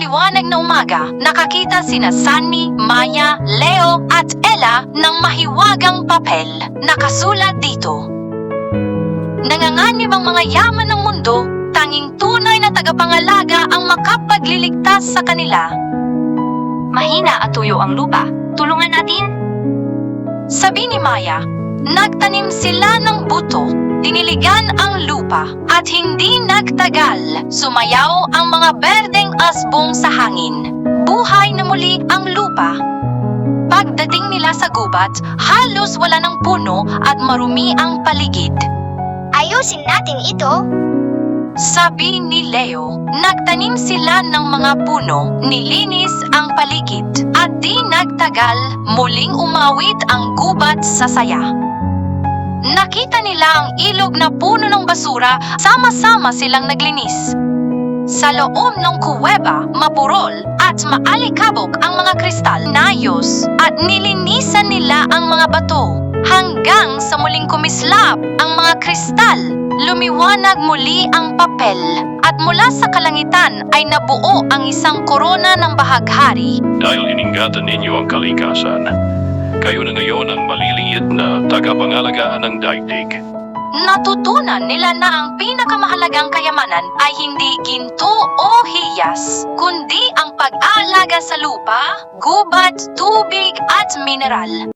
maliwanag na umaga, nakakita sina Sunny, Maya, Leo at Ella ng mahiwagang papel. Nakasulat dito. Nanganganib ang mga yaman ng mundo, tanging tunay na tagapangalaga ang makapagliligtas sa kanila. Mahina at tuyo ang lupa. Tulungan natin. Sabi ni Maya, nagtanim sila ng buto, diniligan ang lupa, at hindi nagtagal, sumayaw ang mga berdeng asbong sa hangin. Buhay na muli ang lupa. Pagdating nila sa gubat, halos wala ng puno at marumi ang paligid. Ayusin natin ito. Sabi ni Leo, nagtanim sila ng mga puno, nilinis ang paligid, at di nagtagal, muling umawit ang gubat sa saya. Nakita nila ang ilog na puno ng basura, sama-sama silang naglinis. Sa loob ng kuweba, mapurol at maalikabok ang mga kristal, nayos at nilinisan nila ang mga bato. Hanggang sa muling kumislap ang mga kristal, lumiwanag muli ang papel at mula sa kalangitan ay nabuo ang isang korona ng bahaghari. Dahil iningatan ninyo ang kalikasan, kayo na ngayon ang maliliit na tagapangalagaan ng daigdig. Natutunan nila na ang pinakamahalagang kayamanan ay hindi ginto o hiyas, kundi ang pag-aalaga sa lupa, gubat, tubig at mineral.